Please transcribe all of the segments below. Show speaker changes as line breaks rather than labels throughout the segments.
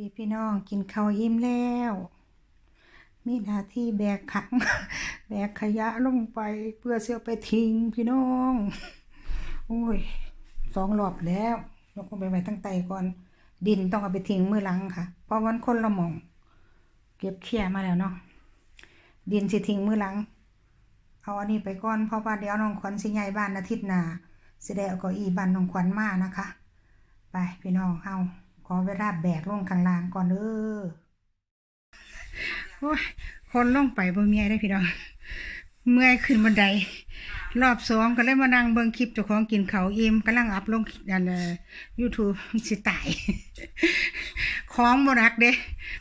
พี่พี่น้องกินข้าวอิ่มแล้ว มีหน้าที่แบกขัง แบกขยะลงไปเพื่อเสียไปทิ้งพี่น้องโอ้ยสองรอบแล้วยกลงไปไว้ตั้งไตก่อน ดินต้องเอาไปทิ้งมือหลังค่ะ เพราะวันคนละหมอง เก็บเขี้ยมาแล้วเนาะดินสิทิ้งมือหลัง เอาอันนี้ไปก่อนเพราะว่าเดี๋ยวน้องขวัญสิย้ายบ้านอาทิตย์หน้าสิได้เอาเก้าอี้บ้านน้องขวัญมานะคะ ไปพี่น้องเฮา ขอเวลาแบกลงข้างล่างก่อนเด้อโอ้ยคนลงไปบ่เมียได้พี่น้อง เมื่อยขึ้นบันได รอบสองก็เลยมานั่งเบิ่งคลิปเจ้าของกินเขาอิ่มกำลังอัพลงอันเอ่อ YouTube สิตาย ของบ่หนักเด้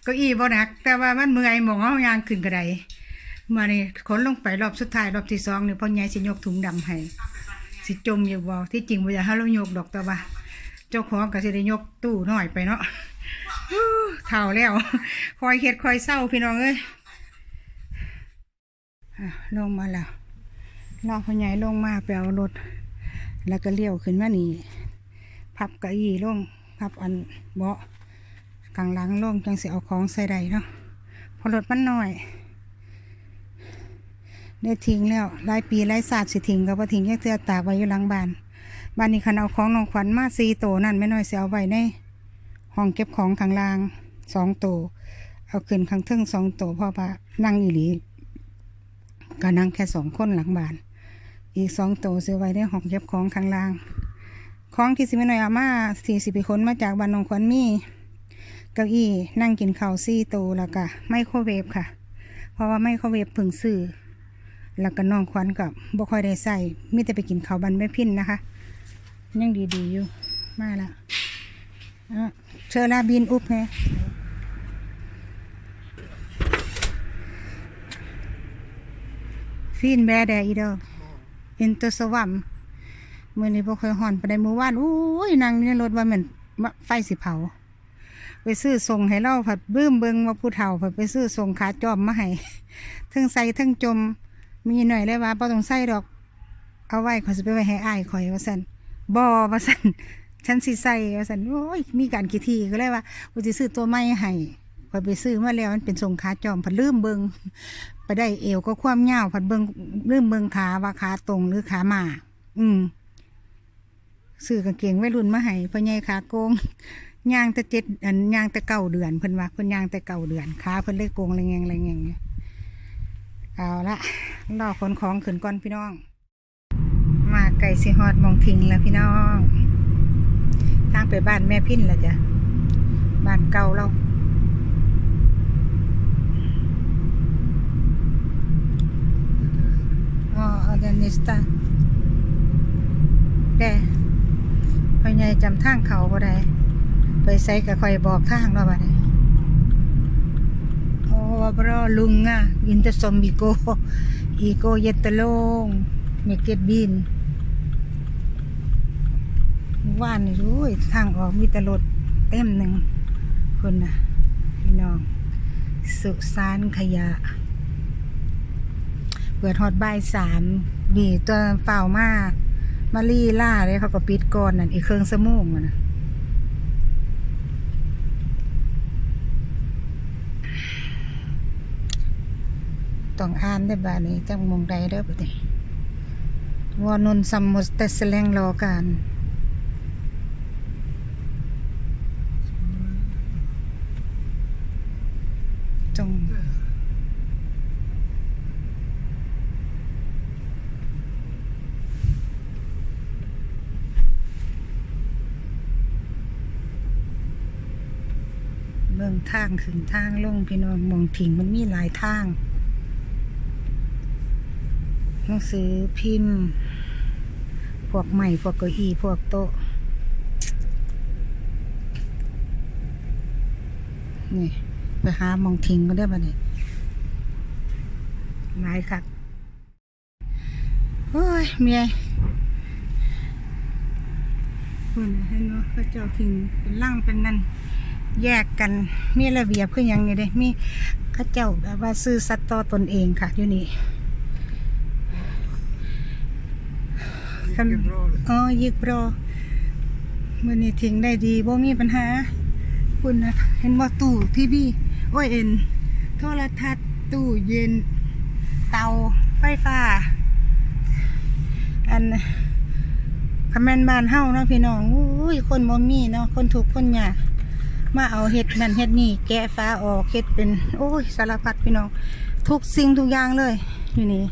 เก็อี้บ่หนัก แต่ว่ามันเมื่อยหมองเอายางขึ้นกระไดมานี่ขนลงไปรอบสุดท้ายรอบที่สองนี่พ่อใหญ่สิยกถุงดำให้สิจมอยู่บ่ที่จริงบ่อยากให้เรายกดอกแต่ว่า เจ้าของก็สิได้ยกตู้หน้อยไปเนาะเท่าแล้ว คอยเฮ็ดคอยเศร้าพี่น้องเอ้ยอะลงมาแล้วรอพ่อใหญ่ลงมาไปเอารถ แล้วก็เลี้ยวขึ้นมานี่พับก้าอี้ลงพับอันเบาะกลางหลังลงจังสิเอาของใส่ได้เนาะพอรถมันหน้อยได้ทิ้งแล้วหลายปีหลายศาสตร์สิทิ้งก็บ่ทิ้งแค่เสื้อตากไว้อยู่หลังบ้าน บ้านนี้คันเอาของน้องขวัญมาสี่โตนั่นไม่น้อยเสียเอาไว้ในห้องเก็บของข้างล่างสองโต เอาขึ้นข้างเทิงสองโตวเพราะว่านั่งอีหลีก็นั่งแค่สองคนหลังบ้าน อีกสองโตเสียไว้ในห้องเก็บของข้างล่าง ของที่สิไม่น้อยเอามาสี่สิบคนมาจากบ้านน้องขวัญมีเก้าอี้นั่งกินข้าวสี่โตแล้วก็ไมโครเวฟค่ะ เพราะว่าไมโครเวฟเพึ่งซื้อแล้วก็น้องควันกับบ่ค่อยได้ใส่มีแต่ไปกินข้าวบันแม่พินนะคะ ยังดีๆอยู่ มาแล้วอะเชอลาบินอุบไงฟินแบแดอีดอกอินตัวสวัมเมื่อนี้บ่ค่อยห่อนไปได้มือว่านอุ้ยนั่งอยู่รถว่าเหมือนไฟสิเผา ไปซื้อส่งให้เราผัดบื้มเบิงว่าผู้เฒ่าผัดไปซื้อส่งขาจอมมาให้เทั้งใส่เทั้งจมมีหน่อยเลยว่าบ่ต้องใส่ดอก เอาไว้ขอยสิไปไว้ให้อ้ายข่อยว่าซั่น บ่ว่าซั่นฉันสิใส่ว่าซั่นโอ้ยมีการกี่ทีก็เลยว่ากูสิซื้อตัวใหม่ให้ข่อไปซื้อมาแล้วมันเป็นทรงขาจอมผัดลืมเบิงไปได้เอวก็ความยาผัดเบิงลืมเบิงขาว่าขาตรงหรือขามาอืมซื้อกางเกงวัยรุ่นมาให้พ่อใหญ่ขาโกงย่างแต่เจ็ดอันย่างแต่เก้าเดือนเพิ่นว่าเพิ่นย่างแต่เก้าเดือนขาเพิ่นเลยโกงอะไรเงี้ยอะไรเงี้ยเอาละรอขนของขึ้นก่อนพี่น้องาไก่สิฮอดมองทิ้งแล้วพี่น้องทางไปบ้านแม่พินแล้วจ้ะบ้านเก่าเราอ๋ออเดนิสตาแด่พอใหญ่จำทางเขาบ่ได้ไปใส่กับคอยบอกทางเนาะบัดนี้ Oh, bro, lunga. Into zombie ko. Iko yetalong. Naked bin. ว่านนี่รู้ยทางออกมีแตรถเต็มหนึ่งคนนะพี่น้อง สุสานขยะ เปิดฮอตบ่ายสามดีตัวเปล่ามามาลี่ล่าเลยเขาก็ปิดก่อนนั่นอีกเครื่องสมูงมันะต้องอ่านได้บ้านี้จังมองใดเด้อปะนี่วานุนซัมมุสเตสเลงรอกัน จงเบิ่งทางขึ้นทางลงพี่น้องมองถิ่งมันมีหลายทางหนังสือพิมพ์ พวกใหม่พวกเก้าอี้พวกโต๊ะ นี่ ไปหามองทิ้งก็ได้ปะเนี่ยหลายครับโอ้ยเมียคุณเห็นว่าเขาเจ้าทิ้งเป็นร่างเป็นนั่นแยกกันมีระเบียบคืออย่างนี้เด้มีเข้าเจ้าแบบว่าซื้อสัตว์ต่อตนเองค่ะอยู่นี่คันอ๋อยิกรอมื่อนี้ทิ้งได้ดีบ่มีปัญหาคุณนะเห็นว่าตู้ทีวี โอ้ยเอ็นโทรทัศน์ตู้เย็น เตาไฟฟ้า อันคำแมนบ้านเฮ้าเนาะพี่น้องอุ้ยคนบ่มีเนาะคนถูกคนยากมาเอาเห็ดนั่นเห็ดนี่แกะฟ้าออกเห็ดเป็นโอ้ยสารพัดพี่น้องทุกสิ่งทุกอย่างเลยอยู่นี่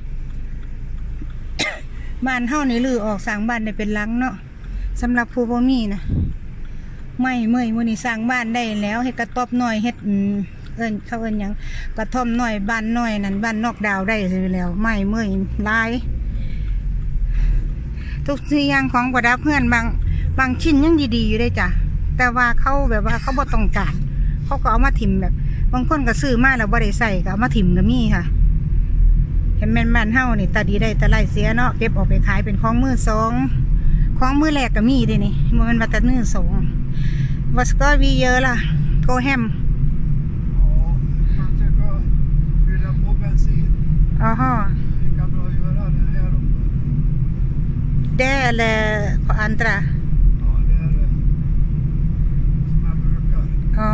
บ้านเฮ้านี่ลือออกสร้างบ้านได้เป็นลังเนาะสำหรับผู้บ่มีนะไม่เมื่อยมื้อนี้สร้างบ้านได้แล้วเฮ็ดกระต๊อบน้อยเฮ็ดอืม เอิ้นเขาเอิ้นหยังกระท่อมน้อยบ้านน้อยนั่นบ้านนอกดาวได้สิแล้วไม่เมื่อยลาย ทุกสิ่งอย่างของประดับเพื่อนบางบางชิ้นยังดีๆอยู่ได้จ้ะแต่ว่าเขาแบบว่าเขาบ่ต้องการเขาก็เอามาถิ่มแบบ บางคนก็ซื้อมาแล้วบ่ได้ใส่ก็เอามาถิ่มก็มีค่ะเห็นแม่นบ้านเฮานี่ตาดีได้ตาไล่เสียเนาะเก็บออกไปขายเป็นของมือสองของมือแรกก็มีเด้นี่มันเป็นวัตถุมือสองวัสก็วีเยอะล่ะโกแฮม
Ja, kanske ska fylla på bensin.
อ๋อฮะ
Lika bra att göra det här uppe.
แด่แลพออันตรา
Ja, det är det. Som jag brukar.
อ๋อ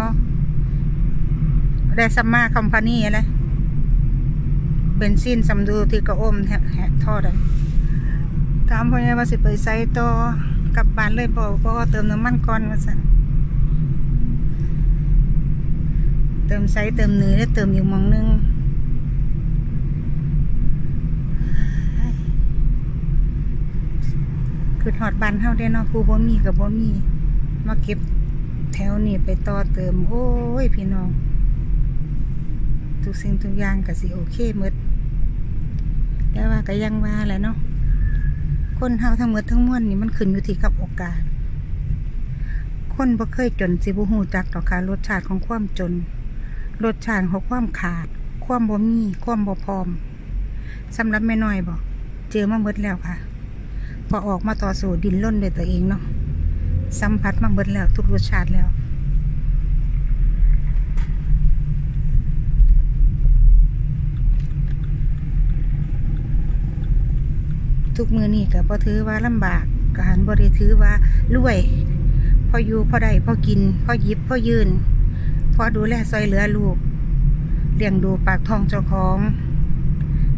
ได้ซัมมาคอมพานีอะไรเบนซินซัมดูที่กระอมแฮะแฮะทอดอะถามพ่อไงว่าสิไปไซต่อกลับบ้านเลยบอกพ่อเติมน้ำมันก่อนว่าสั่นเติมไซเติมเนื้อแล้วเติมอยู่หมองนึง คือหอดบ้านเฮาได้เนาะผู้บ่มีกับบ่มี มาเก็บแถวนี้ไปต่อเติม โอ้ย พี่น้อง ทุกสิ่งทุกอย่างก็สิโอเคหมดแต่ว่าก็ยังว่าแหละเนาะคนเฮาทั้งหมดทั้งมวลนี่มันขึ้นอยู่ที่กับโอกาส คนบ่เคยจนสิบ่ฮู้จักดอกค่ะรสชาติของความจน รสชาติของความขาด ความบ่มี ความบ่พร้อมสำหรับแม่น้อยบอกเจอมาหมดแล้วค่ะ พอออกมาต่อสู้ดินล้นด้วยตัวเองเนาะสัมผัสมาเบิดแล้ว ทุกรสชาติแล้ว ทุกมือนี่ก็พอถือว่าลำบากกหันบริถือว่ารวย พออยู่พอได้พอกิน พอยิบพอยืน พอดูแลซอยเหลือลูกเลี้ยงดูปากท้องเจ้าของ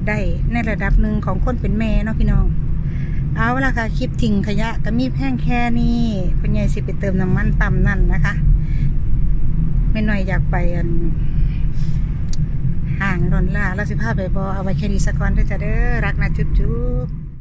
ได้ในระดับหนึ่งของคนเป็นแม่เนาะพี่น้องาละค่ะคลิปทิ้งขยะก็มีแพ่งแค่นี้คุณยายสิไปเติมน้ำมันปั๊มนั่นนะคะ ไม่หน่อยอยากไปอันห่างดอนล่าแล้วสิพาไปบอเอาไว้แค่นี้สักก่อนเด้อจ้ะเด้อรักนะจุ๊บจุ๊บ